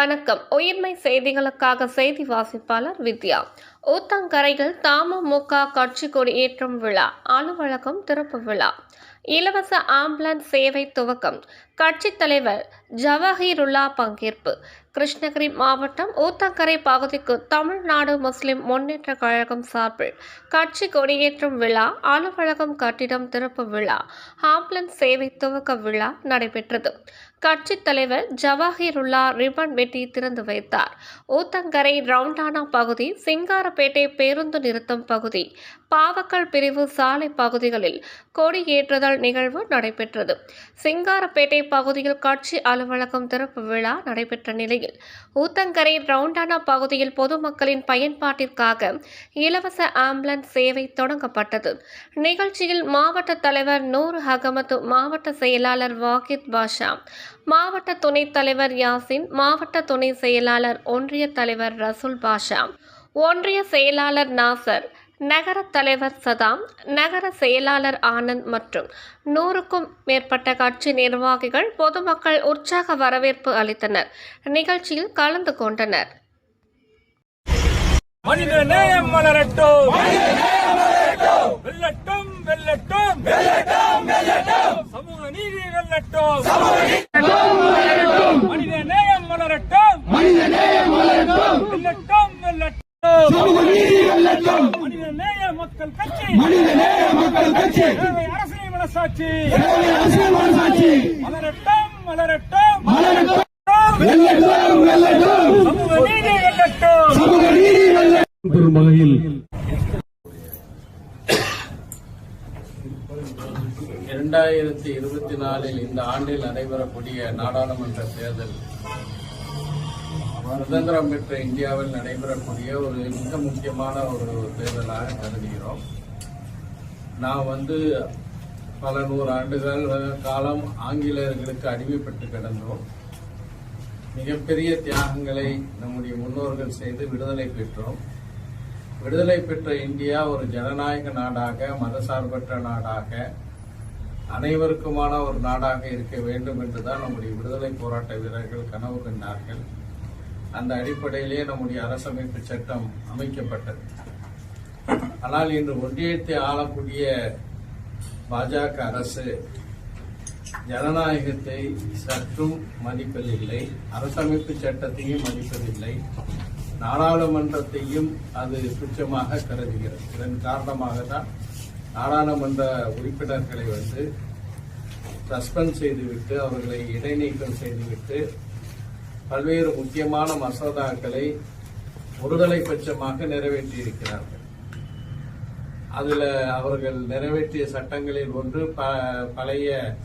வணக்கம். உயிர்மை செய்திகளுக்காக செய்தி வாசிப்பாளர் வித்யா. ஊத்தங்கரையில் தமமுக கட்சி கொடியேற்றும் விழா. அலுவலகம் திறப்பு விழா. இலவச ஆம்புலன்ஸ் சேவை துவக்கம். கட்சித் தலைவர் ஜவஹீருல்லா பங்கேற்பு. கிருஷ்ணகிரி மாவட்டம் ஊத்தங்கரை பகுதிக்கு தமிழ்நாடு முஸ்லிம் முன்னேற்ற கழகம் சார்பில் கட்சி கொடியேற்றும் விழா அலுவலகம் கட்டிடம் திறப்பு விழா ஆம்புலன்ஸ் சேவை துவக்க விழா நடைபெற்றது. கட்சித் தலைவர் ஜவஹீருல்லா ரிபன் வெட்டி திறந்து வைத்தார். ஊத்தங்கரை ரவுண்டானா பகுதி சிங்காரப்பேட்டை பேருந்து நிறுத்தம் பகுதி பாவக்கல் பிரிவு சாலை பகுதிகளில் கொடியேற்றுதல் நிகழ்வு நடைபெற்றது. சிங்காரப்பேட்டை பகுதியில் கட்சி அலுவலகம் திறப்பு விழா நடைபெற்ற நிலையில் ஊத்தங்கரை ரவுண்டானா பகுதியில் பொதுமக்களின் பயன்பாட்டிற்காக இலவச ஆம்புலன்ஸ் சேவை தொடங்கப்பட்டது. நிகழ்ச்சியில் மாவட்ட தலைவர் நூர் அகமது மாவட்ட செயலாளர் வாகித் பாஷா மாவட்ட துணைத் தலைவர் யாசின் மாவட்ட துணை செயலாளர் ஒன்றிய தலைவர் ரசூல் பாஷா ஒன்றிய செயலாளர் நாசர் நகர தலைவர் சதாம் நகர செயலாளர் ஆனந்த் மற்றும் நூறுக்கும் மேற்பட்ட கட்சி நிர்வாகிகள் பொதுமக்கள் உற்சாக வரவேற்பு அளித்தனர். நிகழ்ச்சியில் கலந்து கொண்டனர். மனித நேயம் மலரட்டும். வெல்லட்டும் வெல்லட்டும். சமூக நீதி வெல்லட்டும். மனித நேயம் மலரட்டும். வெல்லட்டும் வெல்லட்டும். மனித நேய மக்கள் கட்சி. அரசியல் மனசாட்சி. மலரட்டும் மலரட்டும். சமூக நீதி வெல்லட்டும். வகையில் இரண்டாயிரத்தி இருபத்தி நாலில் இந்த ஆண்டில் நடைபெறக்கூடிய நாடாளுமன்ற தேர்தல் சுதந்திரம் பெற்ற இந்தியாவில் நடைபெறக்கூடிய ஒரு மிக முக்கியமான ஒரு தேர்தலாக கருதுகிறோம். நான் வந்து பல நூறு ஆண்டுகள் காலம் ஆங்கிலேயர்களுக்கு அடிமைப்பட்டு கிடந்தோம். மிகப்பெரிய தியாகங்களை நம்முடைய முன்னோர்கள் செய்து விடுதலை பெற்றோம். விடுதலை பெற்ற இந்தியா ஒரு ஜனநாயக நாடாக மதசார்பற்ற நாடாக அனைவருக்குமான ஒரு நாடாக இருக்க வேண்டும் என்றுதான் நம்முடைய விடுதலை போராட்ட வீரர்கள் கனவு கண்டார்கள். அந்த அடிப்படையிலே நம்முடைய அரசமைப்பு சட்டம் அமைக்கப்பட்டது. ஆனால் இன்று ஒன்றியத்தை ஆளக்கூடிய பாஜக அரசு ஜனநாயகத்தை சற்றும் மதிப்பதில்லை அரசமைப்பு சட்டத்தையும் மதிப்பதில்லை நாடாளுமன்றத்தையும் அது துச்சமாக கருதுகிறது. இதன் காரணமாக தான் நாடாளுமன்ற உறுப்பினர்களை வந்து சஸ்பெண்ட் செய்துவிட்டு அவர்களை இடைநீக்கம் செய்துவிட்டு பல்வேறு முக்கியமான மசோதாக்களை ஒருதலை பட்சமாக நிறைவேற்றியிருக்கிறார்கள். அதில் அவர்கள் நிறைவேற்றிய சட்டங்களில் ஒன்று ப- பழைய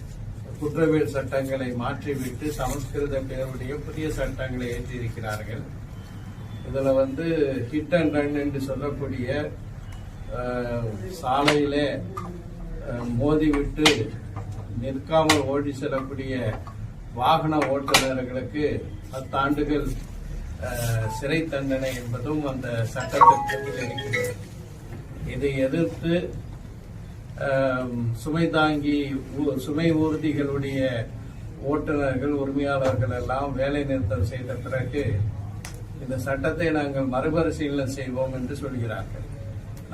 குற்றவியல் சட்டங்களை மாற்றிவிட்டு சமஸ்கிருத பேருடைய புதிய சட்டங்களை ஏற்றியிருக்கிறார்கள். இதில் வந்து ஹிட் அண்ட் ரன் என்று சொல்லக்கூடிய சாலையிலே மோதிவிட்டு நிற்காமல் ஓடி செல்லக்கூடிய வாகன ஓட்டுநர்களுக்கு பத்தாண்டுகள் சிறை தண்டனை என்பதும் அந்த சட்டத்திற்கு இருக்கிறது. இதை எதிர்த்து சுமை தாங்கி சுமை ஊர்திகளுடைய ஓட்டுநர்கள் உரிமையாளர்கள் எல்லாம் வேலை நிறுத்தம் செய்த பிறகு இந்த சட்டத்தை நாங்கள் மறுபரிசீலனை செய்வோம் என்று சொல்கிறார்கள்.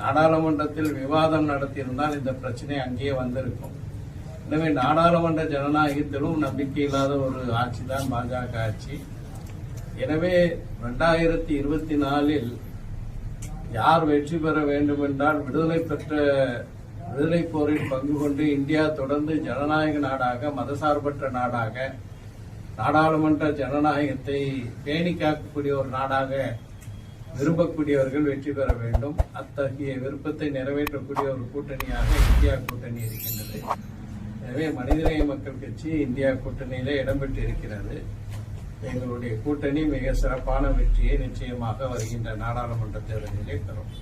நாடாளுமன்றத்தில் விவாதம் நடத்தியிருந்தால் இந்த பிரச்சனை அங்கேயே வந்திருக்கும். எனவே நாடாளுமன்ற ஜனநாயகத்திலும் நம்பிக்கை இல்லாத ஒரு ஆட்சி தான் பாஜக ஆட்சி. எனவே ரெண்டாயிரத்தி இருபத்தி நாலில் யார் வெற்றி பெற வேண்டும் என்றால் விடுதலை பெற்ற விடுதலை போரில் பங்கு கொண்டு இந்தியா தொடர்ந்து ஜனநாயக நாடாக மதசார்பற்ற நாடாக நாடாளுமன்ற ஜனநாயகத்தை பேணி காக்கக்கூடிய ஒரு நாடாக விரும்பக்கூடியவர்கள் வெற்றி பெற வேண்டும். அத்தகைய விருப்பத்தை நிறைவேற்றக்கூடிய ஒரு கூட்டணியாக இந்தியா கூட்டணி இருக்கின்றது. எனவே மனிதநேய மக்கள் கட்சி இந்தியா கூட்டணியில இடம்பெற்று இருக்கிறது எங்களுடைய கூட்டணி மிக சிறப்பான வெற்றியை நிச்சயமாக வருகின்ற நாடாளுமன்ற தேர்தலிலே தரும்